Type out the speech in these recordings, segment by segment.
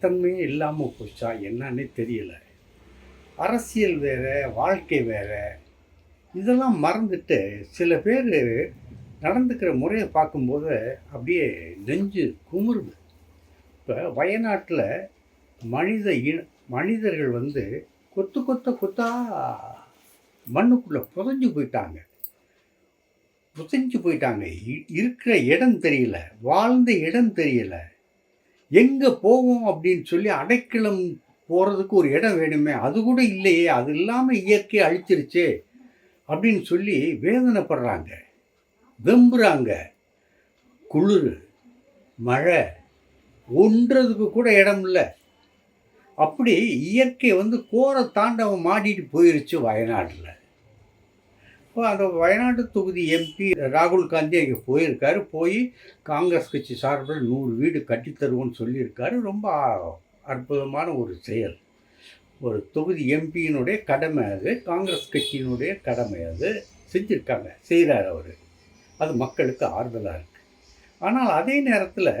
நிலைத்தன்மையும் இல்லாமல் போச்சா என்னன்னே தெரியல. அரசியல் வேறு வாழ்க்கை வேறு. இதெல்லாம் மறந்துட்டு சில பேர் நடந்துக்கிற முறையை பார்க்கும்போது அப்படியே நெஞ்சு குமுறுது. இப்போ வயநாட்டில் மனித இன மனிதர்கள் வந்து கொத்து கொத்த கொத்தா மண்ணுக்குள்ளே புதஞ்சு போயிட்டாங்க. புதைஞ்சு போயிட்டாங்க. இ- இருக்கிற இடம் தெரியல. வாழ்ந்த இடம் தெரியல. எங்கே போவோம் அப்படின்னு சொல்லி அடைக்கலம் போகிறதுக்கு ஒரு இடம் வேணுமே அது கூட இல்லையே அது இல்லாமல் இயற்கை அழிச்சிருச்சே அப்படின்னு சொல்லி வேதனைப்படுறாங்க. வெம்புறாங்க. குளிர் மழை ஒன்றதுக்கு கூட இடம் இல்லை. அப்படி இயற்கை வந்து கோர தாண்டவம் மாடிட்டு போயிருச்சு வயநாட்டில். இப்போ அந்த வயநாடு தொகுதி எம்பி ராகுல் காந்தி அங்கே போயிருக்காரு. போய் காங்கிரஸ் கட்சி சார்பில் நூறு வீடு கட்டித்தருவோன்னு சொல்லியிருக்காரு. ரொம்ப அற்புதமான ஒரு செயல். ஒரு தொகுதி எம்பியினுடைய கடமை அது காங்கிரஸ் கட்சியினுடைய கடமை அது. செஞ்சுருக்காங்க செய்கிறார் அவர். அது மக்களுக்கு ஆறுதலாக இருக்குது ஆனால் அதே நேரத்தில்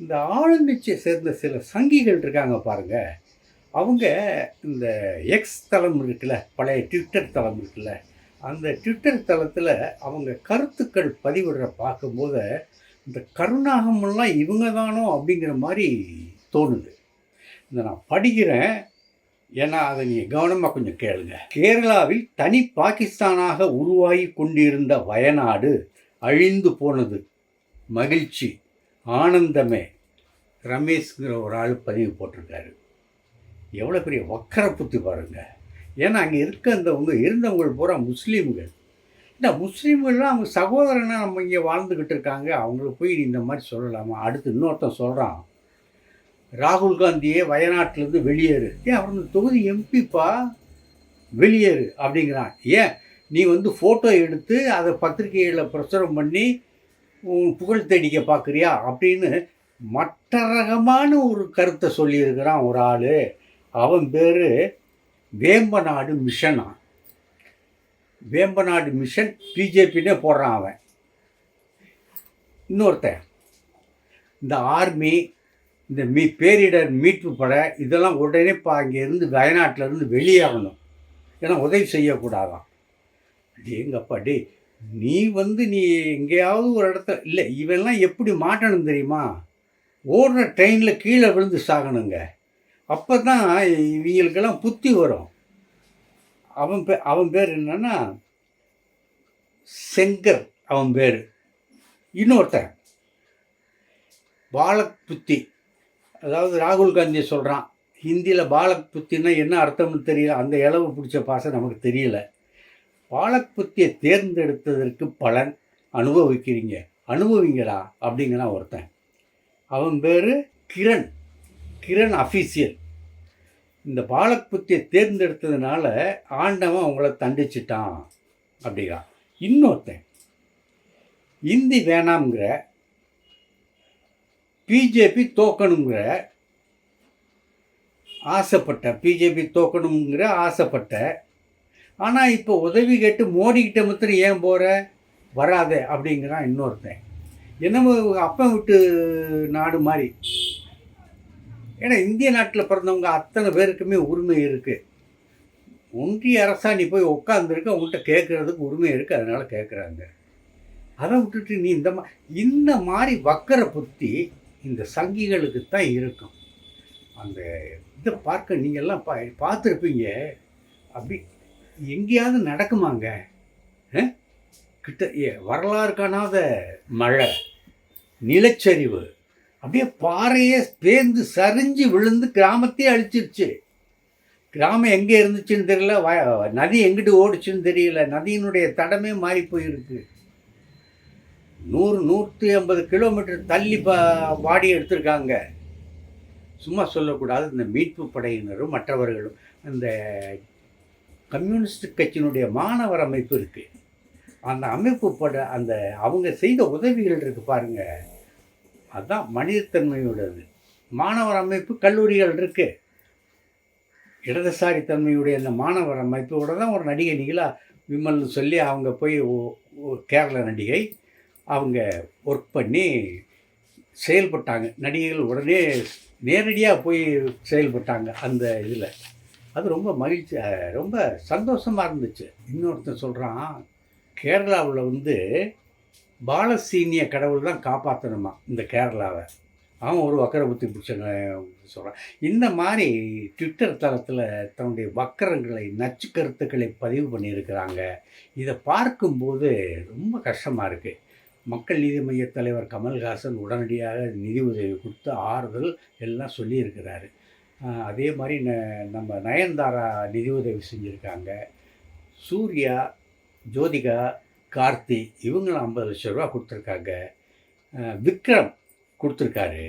இந்த ஆளுங்கட்சியை சேர்ந்த சில சங்கிகள் இருக்காங்க பாருங்கள் அவங்க இந்த எக்ஸ் தளம் இருக்குல்ல பழைய ட்விட்டர் தளம் இருக்குல்ல அந்த ட்விட்டர் தளத்தில் அவங்க கருத்துக்கள் பதிவிடுற பார்க்கும்போது இந்த கருணாகமெல்லாம் இவங்க தானோ அப்படிங்கிற மாதிரி தோணுது. இந்த நான் படிக்கிறேன். ஏன்னா அதை நீங்கள் கவனமாக கொஞ்சம் கேளுங்க. கேரளாவில் தனி பாகிஸ்தானாக உருவாகி கொண்டிருந்த வயநாடு அழிந்து போனது. மகிழ்ச்சி ஆனந்தமே. ரமேஷ்ங்கிற ஒரு ஆள் பதிவு போட்டிருக்காரு. எவ்வளோ பெரிய வக்கர புத்தி பாருங்கள் ஏன்னா அங்கே இருக்க அந்தவங்க இருந்தவங்க பூரா முஸ்லீம்கள். இந்த முஸ்லீம்கள்லாம் அவங்க சகோதரனாக நம்ம இங்கே வாழ்ந்துக்கிட்டு இருக்காங்க. அவங்களுக்கு போய் நீ இந்த மாதிரி சொல்லலாமா? அடுத்து இன்னொருத்தன் சொல்கிறான் ராகுல் காந்தியே வயநாட்டிலேருந்து வெளியேறு. ஏன்? அவர் இந்த தொகுதி எம்பிப்பா வெளியேறு அப்படிங்கிறான். ஏன்? நீ வந்து ஃபோட்டோ எடுத்து அதை பத்திரிகையில் பிரசுரம் பண்ணி உன் புகழ் தேடிக்க பார்க்குறியா? அப்படின்னு மற்ற ரகமான ஒரு கருத்தை சொல்லியிருக்கிறான் ஒரு ஆள். அவன் பேர் வேம்பநாடு மிஷனா வேம்பநாடு மிஷன் பிஜேபின்னே போடுறான் அவன். இன்னொருத்தன் இந்த ஆர்மி இந்த மீ பேரிடர் மீட்பு படை இதெல்லாம் உடனே இப்போ அங்கேருந்து வயநாட்டிலேருந்து வெளியாகணும் ஏன்னா உதவி செய்யக்கூடாதான். எங்கப்பா டே நீ வந்து நீ எங்கேயாவது ஒரு இடத்த இல்லை இவெல்லாம் எப்படி மாட்டணும் தெரியுமா? ஓடுற ட்ரெயினில் கீழே விழுந்து சாகணுங்க. அப்போ தான் இவங்களுக்கெல்லாம் புத்தி வரும். அவன் பே அவன் பேர் என்னன்னா செங்கர் அவன் பேர். இன்னொருத்தன். பாலக் புத்தி. அதாவது ராகுல் காந்தி சொல்கிறான் ஹிந்தியில் பாலக் புத்தின்னா என்ன அர்த்தம்னு தெரியல. அந்த இளவு பிடிச்ச பாசை நமக்கு தெரியல. பாலக் புத்தியை தேர்ந்தெடுத்ததற்கு பலன் அனுபவிக்கிறீங்க. அனுபவிங்கடா அப்படிங்கிறான் ஒருத்தன். அவன் பேர் கிரண். கிரண் அஃபீஷியல். இந்த பாலக்குத்தியை தேர்ந்தெடுத்ததுனால ஆண்டவன் அவங்கள தண்டிச்சிட்டான் அப்படிங்கிறான் இன்னொருத்தன் இந்தி வேணாம்ங்கிற பிஜேபி தோக்கணுங்கிற ஆசைப்பட்ட பிஜேபி தோக்கணுங்கிற ஆசைப்பட்ட ஆனால் இப்போ உதவி கேட்டு மோடிக்கிட்ட மாத்திரம் ஏன் போகிற வராதே அப்படிங்கிறான் இன்னொருத்தன். என்னமோ அப்பன் விட்டு நாடு மாதிரி ஏன்னா இந்திய நாட்டில் பிறந்தவங்க அத்தனை பேருக்குமே உரிமை இருக்குது ஒன்றிய அரசா நீ போய் உட்காந்துருக்க அவங்கள்ட்ட கேட்குறதுக்கு உரிமை இருக்குது அதனால் கேட்குறாங்க அதை விட்டுட்டு நீ இந்த மா இந்த மாதிரி வக்கர புத்தி இந்த சங்கிகளுக்கு தான் இருக்கும். அந்த இதை பார்க்க நீங்கள்லாம் பா பார்த்துருப்பீங்க. அப்படி எங்கேயாவது நடக்குமாங்க? கிட்ட ஏ வரலாறு காணாத மழை நிலச்சரிவு. அப்படியே பாறையே பேர்ந்து சரிஞ்சு விழுந்து கிராமத்தையே அழிச்சிருச்சு. கிராமம் எங்கே இருந்துச்சுன்னு தெரியல. வ நதி எங்கிட்டு ஓடுச்சுன்னு தெரியல. நதியினுடைய தடமே மாறி போயிருக்கு. நூறு நூற்றி ஐம்பது கிலோமீட்டர் தள்ளி பா வாடி எடுத்திருக்காங்க. சும்மா சொல்லக்கூடாது. இந்த மீட்பு படையினரும் மற்றவர்களும் அந்த கம்யூனிஸ்ட் கட்சியினுடைய மாணவர் அமைப்பு இருக்குது அந்த அமைப்பு பட அந்த அவங்க செய்த உதவிகள் இருக்குது பாருங்கள் அதுதான் மனிதத்தன்மையோடது மாணவர் அமைப்பு கல்லூரிகள் இருக்குது இடதுசாரி தன்மையுடைய அந்த மாணவர் அமைப்போட தான் ஒரு நடிகை நிகழா விமல்னு சொல்லி அவங்க போய் கேரள நடிகை அவங்க ஒர்க் பண்ணி செயல்பட்டாங்க. நடிகைகள் உடனே நேரடியாக போய் செயல்பட்டாங்க அந்த இதில். அது ரொம்ப மகிழ்ச்சி ரொம்ப சந்தோஷமாக இருந்துச்சு. இன்னொருத்தன் சொல்கிறான் கேரளாவில் வந்து பாலசீனிய கடவுள் தான் காப்பாற்றணுமா இந்த கேரளாவை? அவன் ஒரு வக்கர புத்தி பிடிச்சவங்க சொல்கிறான் இந்த மாதிரி ட்விட்டர் தளத்தில் தன்னுடைய வக்கரங்களை நச்சு கருத்துக்களை பதிவு பண்ணியிருக்கிறாங்க. இதை பார்க்கும்போது ரொம்ப கஷ்டமாக இருக்குது மக்கள் நீதி மைய தலைவர் கமல்ஹாசன் உடனடியாக நிதி உதவி கொடுத்து ஆறுதல் எல்லாம் சொல்லியிருக்கிறாரு. அதே மாதிரி ந நம்ம நயன்தாரா நிதி உதவி செஞ்சுருக்காங்க. சூர்யா ஜோதிகா கார்த்தி இவங்களும் ஐம்பது லட்ச ரூபா கொடுத்துருக்காங்க. விக்ரம் கொடுத்துருக்காரு.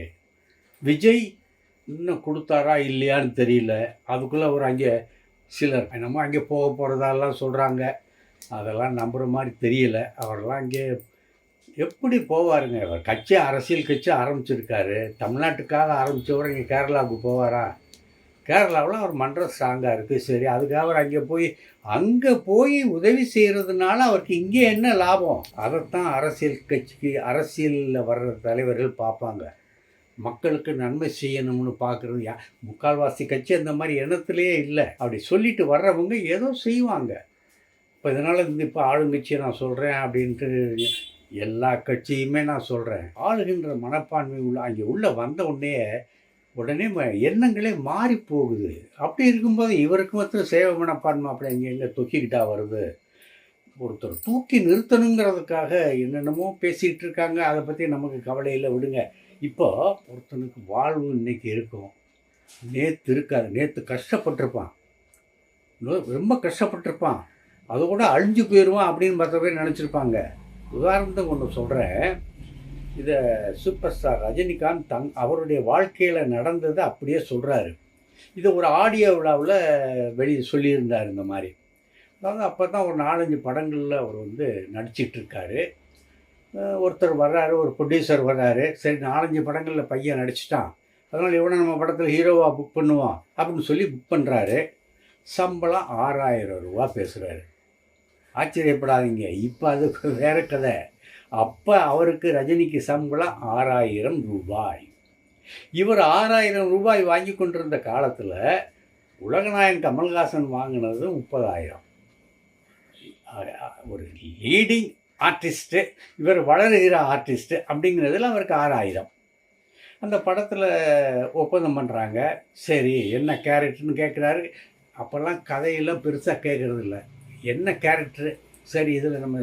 விஜய் இன்னும் கொடுத்தாரா இல்லையான்னு தெரியல. அதுக்குள்ளே ஒரு அங்கே சிலர் என்னமோ அங்கே போக போகிறதாலாம் சொல்கிறாங்க அதெல்லாம் நம்புகிற மாதிரி தெரியல. அவரெல்லாம் அங்கே எப்படி போவாருங்க? அவர் கட்சி அரசியல் கட்சி ஆரம்பிச்சிருக்காரு. தமிழ்நாட்டுக்காக ஆரம்பித்தவர் இங்கே கேரளாவுக்கு போவாரா? கேரளாவில் அவர் மன்றம் ஸ்ட்ராங்காக இருக்குது சரி அதுக்காக அவர் அங்கே போய் அங்கே போய் உதவி செய்கிறதுனால அவருக்கு இங்கே என்ன லாபம்? அதைத்தான் அரசியல் கட்சிக்கு அரசியலில் வர்ற தலைவர்கள் பார்ப்பாங்க. மக்களுக்கு நன்மை செய்யணும்னு பார்க்குறது யா முக்கால்வாசி கட்சி அந்த மாதிரி எண்ணத்துலேயே இல்லை. அப்படி சொல்லிட்டு வர்றவங்க ஏதோ செய்வாங்க. இப்போ இதனால் இந்த இப்போ ஆளுங்கட்சியை நான் சொல்கிறேன் அப்படின்ட்டு எல்லா கட்சியுமே நான் சொல்கிறேன் ஆளுகின்ற மனப்பான்மை உள்ள அங்கே உள்ளே வந்த உடனே உடனே ம- எண்ணங்களே மாறி போகுது. அப்படி இருக்கும்போது இவருக்கு மாத்திரம் சேவை மனப்பான்மை அப்படி அங்கே எங்கே தொக்கிக்கிட்டா வருது? ஒருத்தர் தூக்கி நிறுத்தணுங்கிறதுக்காக என்னென்னமோ பேசிகிட்டு இருக்காங்க. அதை பற்றி நமக்கு கவலையில் விடுங்க. இப்போ ஒருத்தனுக்கு வாழ்வு இன்னைக்கு இருக்கும். நேற்று இருக்காது நேற்று கஷ்டப்பட்டிருப்பான். ரொம்ப கஷ்டப்பட்டிருப்பான். அது கூட அழிஞ்சு போயிடுவான் அப்படின்னு மற்ற பேர் நினச்சிருப்பாங்க. உதாரணத்துக்கு ஒன்று சொல்கிறேன் இதை சூப்பர் ஸ்டார் ரஜினிகாந்த் தங் அவருடைய வாழ்க்கையில் நடந்ததை அப்படியே சொல்கிறாரு இதை ஒரு ஆடியோ விழாவில் வெளியே சொல்லியிருந்தார் இந்த மாதிரி. அதாவது அப்போ தான் ஒரு நாலஞ்சு படங்களில் அவர் வந்து நடிச்சிட்ருக்காரு ஒருத்தர் வர்றாரு ஒரு ப்ரொடியூசர் வர்றாரு. சரி நாலஞ்சு படங்களில் பையன் நடிச்சிட்டான். அதனால் இவனை நம்ம படத்தில் ஹீரோவாக புக் பண்ணுவான் அப்படின்னு சொல்லி புக் பண்ணுறாரு சம்பளம் ஆறாயிரம் ரூபா பேசுகிறாரு ஆச்சரியப்படாதீங்க. இப்போ அது வேறு கதை. அப்போ அவருக்கு ரஜினிக்கு சம்பளம் ஆறாயிரம் ரூபாய். இவர் ஆறாயிரம் ரூபாய் வாங்கி கொண்டிருந்த காலத்தில் உலகநாயகன் கமல்ஹாசன் வாங்கினது முப்பதாயிரம். ஒரு லீடிங் ஆர்டிஸ்ட்டு இவர் வளருகிற ஆர்டிஸ்ட்டு அப்படிங்கிறதுல அவருக்கு ஆறாயிரம். அந்த படத்தில் ஒப்பந்தம் பண்ணுறாங்க சரி என்ன கேரக்டர்னு கேட்குறாரு அப்போல்லாம் கதையெல்லாம் பெருசாக கேட்குறதில்ல என்ன கேரக்டரு சரி இதில் நம்ம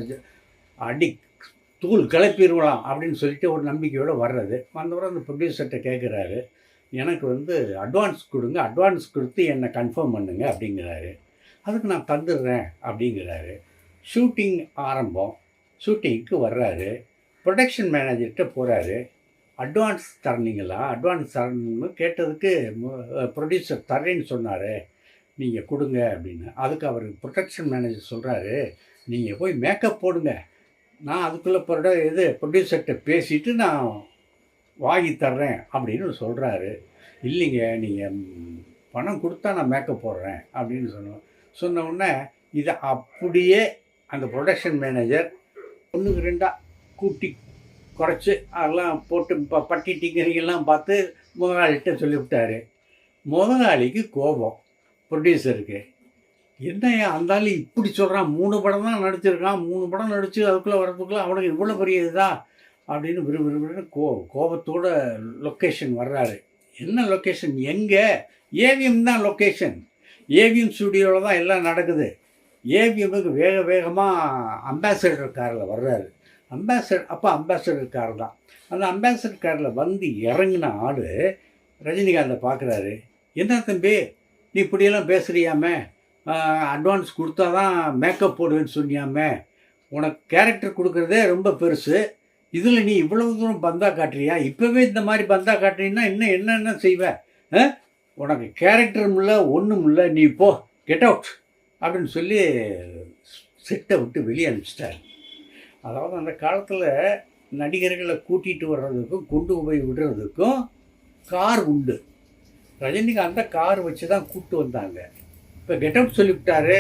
அடிக் தூள் கிளப்பிடுவலாம் அப்படின்னு சொல்லிட்டு ஒரு நம்பிக்கையோடு வர்றது. வந்தவரை அந்த ப்ரொடியூசர்கிட்ட கேட்குறாரு எனக்கு வந்து அட்வான்ஸ் கொடுங்க அட்வான்ஸ் கொடுத்து என்னை கன்ஃபார்ம் பண்ணுங்க அப்படிங்கிறாரு. அதுக்கு நான் தந்துடுறேன் அப்படிங்கிறாரு. ஷூட்டிங் ஆரம்பம். ஷூட்டிங்க்கு வர்றாரு. ப்ரொடக்ஷன் மேனேஜர்கிட்ட போகிறாரு அட்வான்ஸ் தரணிங்களா அட்வான்ஸ் தரணும்னு கேட்டதுக்கு ப்ரொடியூசர் தரேன்னு சொன்னார். நீங்கள் கொடுங்க அப்படின்னு. அதுக்கு அவர் ப்ரொடக்ஷன் மேனேஜர் சொல்கிறாரு நீங்கள் போய் மேக்கப் போடுங்க. நான் அதுக்குள்ளே ப்ரொட இது ப்ரொடியூசர்கிட்ட பேசிட்டு நான் வாங்கி தர்றேன் அப்படின்னு சொல்கிறாரு இல்லைங்க நீங்கள் பணம் கொடுத்தா நான் மேக்கப் போடுறேன் அப்படின்னு சொன்னோம். சொன்ன உடனே இதை அப்படியே அந்த ப்ரொடக்ஷன் மேனேஜர் ஒன்றுக்கு ரெண்டாக கூட்டி குறைச்சி அதெல்லாம் போட்டு ப பட்டி டிங்கரிங்கெல்லாம் பார்த்து முதலாளிகிட்ட சொல்லிவிட்டாரு. முதலாளிக்கு கோபம். ப்ரொடியூசருக்கு என்னையா அந்தாலும் இப்படி சொல்கிறான் மூணு படம் தான் நடிச்சிருக்கான். மூணு படம் நடித்து அதுக்குள்ளே வரதுக்குள்ளே அவனுக்கு இவ்வளோ பெரிய இதா? அப்படின்னு விரு விரும்புன்னு கோ கோபத்தோட லொக்கேஷன் வர்றாரு. என்ன லொக்கேஷன் எங்கே? ஏவிஎம் தான் லொக்கேஷன் ஏவிஎம் ஸ்டுடியோவில் தான் எல்லாம் நடக்குது. ஏவிஎம்முக்கு வேக வேகமாக அம்பாசடர் காரில் வர்றாரு. அம்பாசடர் அப்போ அம்பாசடர் கார் தான். அந்த அம்பாசடர் காரில் வந்து இறங்கின ஆள் ரஜினிகாந்தை பார்க்குறாரு என்ன தம்பி? நீ இப்படியெல்லாம் பேசுகிறியாமே அட்வான்ஸ் கொடுத்தா தான் மேக்கப் போடுவேன்னு சொன்னியாமே. உனக்கு கேரக்டர் கொடுக்குறதே ரொம்ப பெருசு. இதில் நீ இவ்வளவு தூரம் பந்தா காட்டுறியா? இப்போவே இந்த மாதிரி பந்தா காட்டுறீன்னா இன்னும் என்னென்ன செய்வே? உனக்கு கேரக்டரும் இல்லை ஒன்றும் இல்லை நீ போ கெட் அவுட் அப்படின்னு சொல்லி செட்டை விட்டு வெளியே அனுப்பிச்சிட்டாரு. அதாவது அந்த காலத்தில் நடிகர்களை கூட்டிகிட்டு வர்றதுக்கும் கொண்டு போய் விடுறதுக்கும் கார் உண்டு. ரஜினிக்கு அந்த கார் வச்சு தான் கூப்பிட்டு வந்தாங்க. இப்போ கெட்டப் சொல்லிவிட்டாரு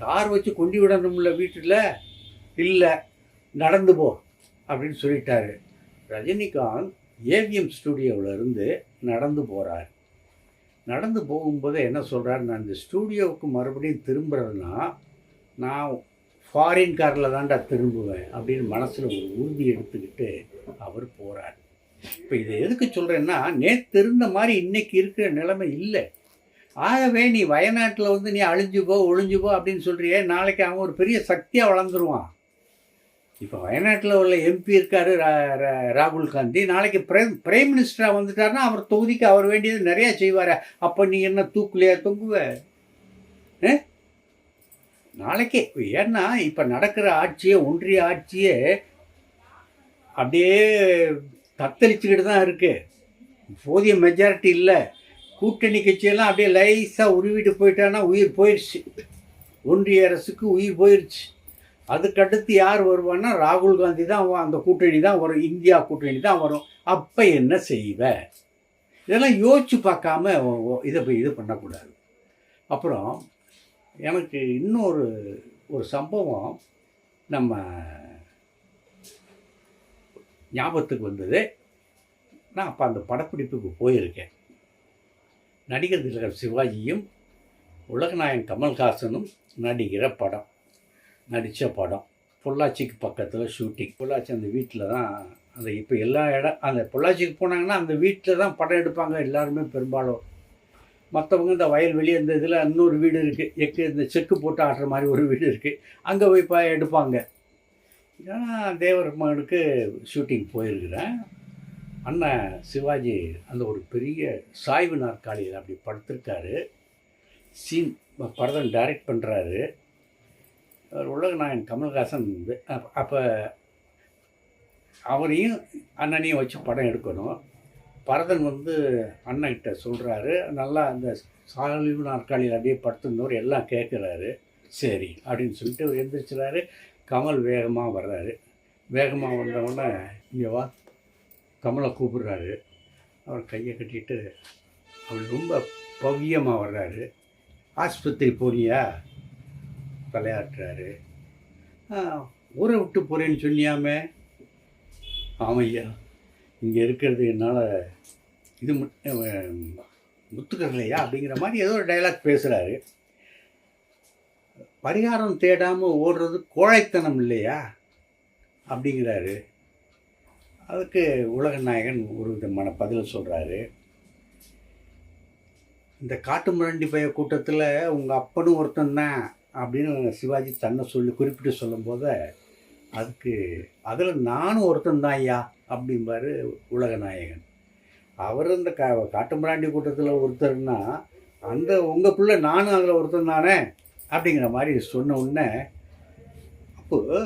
கார் வச்சு கொண்டு விடணும்ல வீட்டில்? இல்லை நடந்து போ அப்படின்னு சொல்லிட்டாரு. ரஜினிகாந்த் ஏவிஎம் ஸ்டூடியோவில் இருந்து நடந்து போகிறார் நடந்து போகும்போது என்ன சொல்கிறார் நான் இந்த ஸ்டூடியோவுக்கு மறுபடியும் திரும்புறதுன்னா நான் ஃபாரின் காரில் தான்டா திரும்புவேன் அப்படின்னு மனசில் ஒரு உறுதி எடுத்துக்கிட்டு அவர் போகிறார் இப்போ இதை எதுக்கு சொல்கிறேன்னா நேற்று இருந்த மாதிரி இன்றைக்கி இருக்கிற நிலைமை இல்லை. ஆகவே நீ வயநாட்டில் வந்து நீ அழிஞ்சு போ ஒழிஞ்சு போ அப்படின்னு சொல்கிறியே நாளைக்கு அவன் ஒரு பெரிய சக்தியாக வளர்ந்துருவான். இப்போ வயநாட்டில் உள்ள எம்பி இருக்கார் ரா- ராகுல் காந்தி. நாளைக்கு பிரைம் பிரைம் மினிஸ்டராக வந்துட்டார்னா அவர் தொகுதிக்கு அவர் வேண்டியது நிறையா செய்வார். அப்போ நீ என்ன தூக்குலையா தொங்குவ? நாளைக்கே ஏன்னா இப்போ நடக்கிற ஆட்சியே ஒன்றிய ஆட்சியே அப்படியே தத்தளிச்சுக்கிட்டு தான் இருக்குது போதிய மெஜாரிட்டி இல்லை. கூட்டணி கட்சியெல்லாம் அப்படியே லைஸாக உருவிட்டு போயிட்டான்னா உயிர் போயிடுச்சு ஒன்றிய அரசுக்கு உயிர் போயிடுச்சு அதுக்கடுத்து யார் வருவான்னா ராகுல் காந்தி தான் அந்த கூட்டணி தான் வரும். இந்தியா கூட்டணி தான் வரும். அப்போ என்ன செய்வ? இதெல்லாம் யோசிச்சு பார்க்காம இதை போய் இது பண்ணக்கூடாது. அப்புறம் எனக்கு இன்னொரு ஒரு சம்பவம் நம்ம ஞாபகத்துக்கு வந்தது. நான் அப்போ அந்த படப்பிடிப்புக்கு போயிருக்கேன். நடிகர் திலகர் சிவாஜியும் உலகநாயகன் கமல்ஹாசனும் நடிக்கிற படம் நடித்த படம். பொள்ளாச்சிக்கு பக்கத்தில் ஷூட்டிங் பொள்ளாச்சி அந்த வீட்டில் தான் அந்த இப்போ எல்லா இடம் அந்த பொள்ளாச்சிக்கு போனாங்கன்னா அந்த வீட்டில் தான் படம் எடுப்பாங்க எல்லாருமே பெரும்பாலும். மற்றவங்க இந்த வயல்வெளி அந்த இதில் இன்னொரு வீடு இருக்குது எக்கு இந்த செக்கு போட்டு ஆடுற மாதிரி ஒரு வீடு இருக்குது அங்கே போய் இப்போ எடுப்பாங்க. ஏன்னா தேவர் மகனுக்கு ஷூட்டிங் போயிருக்கிறேன். அண்ணன் சிவாஜி அந்த ஒரு பெரிய சாய்வு நாற்காலியில் அப்படி படுத்திருக்காரு. சீன் படம் டைரக்ட் பண்ணுறாரு உலகநாயகன் கமல்ஹாசன் அப்போ அவரையும் அண்ணனையும் வச்சு படம் எடுக்கணும். பரதன் வந்து அண்ணன்கிட்ட சொல்கிறாரு நல்லா அந்த சாலிவு நாற்காலியில் அப்படியே படுத்திருந்தவர் எல்லாம் கேட்குறாரு சரி அப்படின்னு சொல்லிட்டு எந்திரிச்சுறாரு. கமல் வேகமாக வர்றாரு. வேகமாக வந்தவுடனே இங்கே வா. கமலை கூப்பிடுறாரு. அவர் கையை கட்டிட்டு அவர் ரொம்ப பவ்யமாக வர்றாரு. ஆஸ்பத்திரி போனியா? தலையாட்டுறாரு. ஊரை விட்டு போகிறேன்னு சொன்னியாமே? ஆமையா இங்கே இருக்கிறது என்னால் இது மு- முத்துக்கரலையா அப்படிங்கிற மாதிரி ஏதோ ஒரு டைலாக் பேசுகிறாரு பரிகாரம் தேடாமல் ஓடுறது கோழைத்தனம் இல்லையா? அப்படிங்கிறாரு. அதுக்கு உலகநாயகன் ஒரு விதமான பதில் சொல்கிறாரு இந்த காட்டு முரண்டி பைய கூட்டத்தில் உங்கள் அப்பனும் ஒருத்தன் தான் அப்படின்னு சிவாஜி தன்னை சொல்லி குறிப்பிட்டு சொல்லும்போது அதுக்கு அதில் நானும் ஒருத்தன் தான் ஐயா அப்படிம்பாரு உலகநாயகன் அவர் இந்த கா காட்டுமிராண்டி கூட்டத்தில் ஒருத்தர்னா அந்த உங்கள் பிள்ளை நானும் அதில் ஒருத்தன் தானே அப்படிங்கிற மாதிரி சொன்ன உடனே அப்போது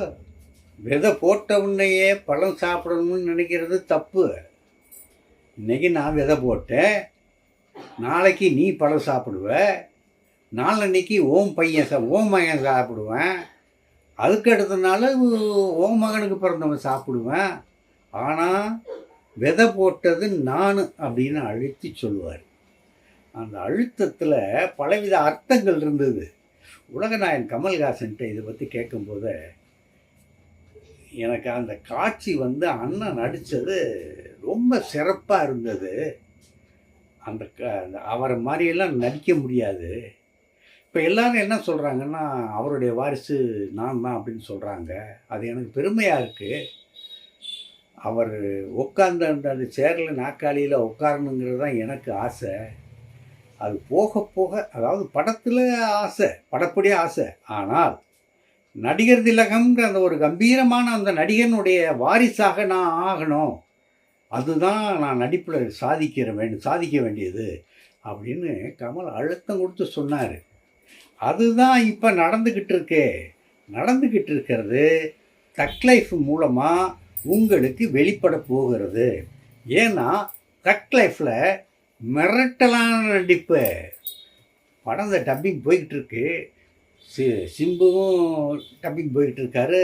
விதை போட்ட உடனேயே பழம் சாப்பிடணும்னு நினைக்கிறது தப்பு. இன்றைக்கி நான் விதை போட்டேன். நாளைக்கு நீ பழம் சாப்பிடுவ. நாளன்னைக்கு ஓம் பையன் சா ஓம் மகன் சாப்பிடுவேன். அதுக்கு அடுத்த நாள் ஓம் மகனுக்கு பிறந்தவன் சாப்பிடுவேன். ஆனால் விதை போட்டது நான் அப்படின்னு அழுத்தி சொல்லுவார். அந்த அழுத்தத்தில் பலவித அர்த்தங்கள் இருந்தது. உலகநாயன் கமல்ஹாசன்ட்ட இதை பற்றி கேட்கும்போது எனக்கு அந்த காட்சி வந்து அண்ணன் நடித்தது ரொம்ப சிறப்பாக இருந்தது. அந்த க- அந்த அவரை மாதிரியெல்லாம் நடிக்க முடியாது. இப்போ எல்லாரும் என்ன சொல்கிறாங்கன்னா அவருடைய வாரிசு நான் தான் அப்படின்னு சொல்கிறாங்க அது எனக்கு பெருமையாக இருக்குது அவர் உட்கார்ந்த அந்த அந்த சேரில் நாற்காலியில் உட்காரணுங்கிறது தான் எனக்கு ஆசை. அது போக போக அதாவது படத்தில் ஆசை படப்படியே ஆசை. ஆனால் நடிகர் திலகம்ன்ற அந்த ஒரு கம்பீரமான அந்த நடிகனுடைய வாரிசாக நான் ஆகணும். அதுதான் நான் நடிப்பில் சாதிக்கிற வேண்டும் சாதிக்க வேண்டியது அப்படின்னு கமல் அழுத்தம் கொடுத்து சொன்னார். அதுதான் இப்போ நடந்துக்கிட்டு இருக்கே. நடந்துக்கிட்டு இருக்கிறது தக் லைஃப் மூலமாக உங்களுக்கு வெளிப்பட போகிறது. ஏன்னா தக் லைஃப்பில் மிரட்டலான நடிப்பு. படம் இந்த டப்பிங் போய்கிட்டு இருக்கு. சி சிம்புவும் டப்பிங் போயிட்டுருக்காரு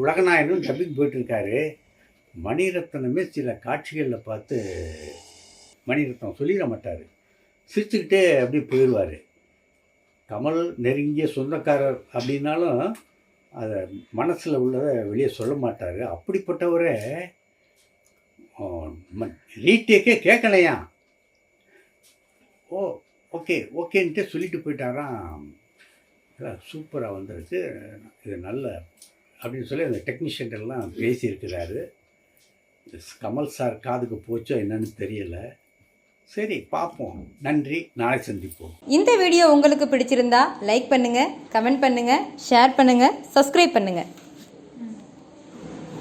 உலகநாயனும் உலகநாயகனும் டப்பிங் போயிட்டுருக்காரு. மணிரத்னமே சில காட்சிகளில் பார்த்து மணிரத்னம் சொல்லிட மாட்டார். சிரிச்சுக்கிட்டே அப்படியே போயிடுவார் கமல் நெருங்கிய சொந்தக்காரர் அப்படின்னாலும் அதை மனசில் உள்ளதை வெளியே சொல்ல மாட்டார். அப்படிப்பட்டவரை ரீடேக்கே கேட்கலையா ஓ ஓகே ஓகேன்ட்டு சொல்லிட்டு போயிட்டாராம் சூப்பராக வந்துருச்சு இது நல்ல அப்படின்னு சொல்லி அந்த டெக்னீஷியன்டெல்லாம் பேசியிருக்கிறாரு. கமல் சார் காதுக்கு போச்சோ என்னன்னு தெரியல. சரி பார்ப்போம் நன்றி நாளை சந்திப்போம். இந்த வீடியோ உங்களுக்கு பிடிச்சிருந்தா லைக் பண்ணுங்க கமெண்ட் பண்ணுங்க ஷேர் பண்ணுங்க சப்ஸ்கிரைப் பண்ணுங்க.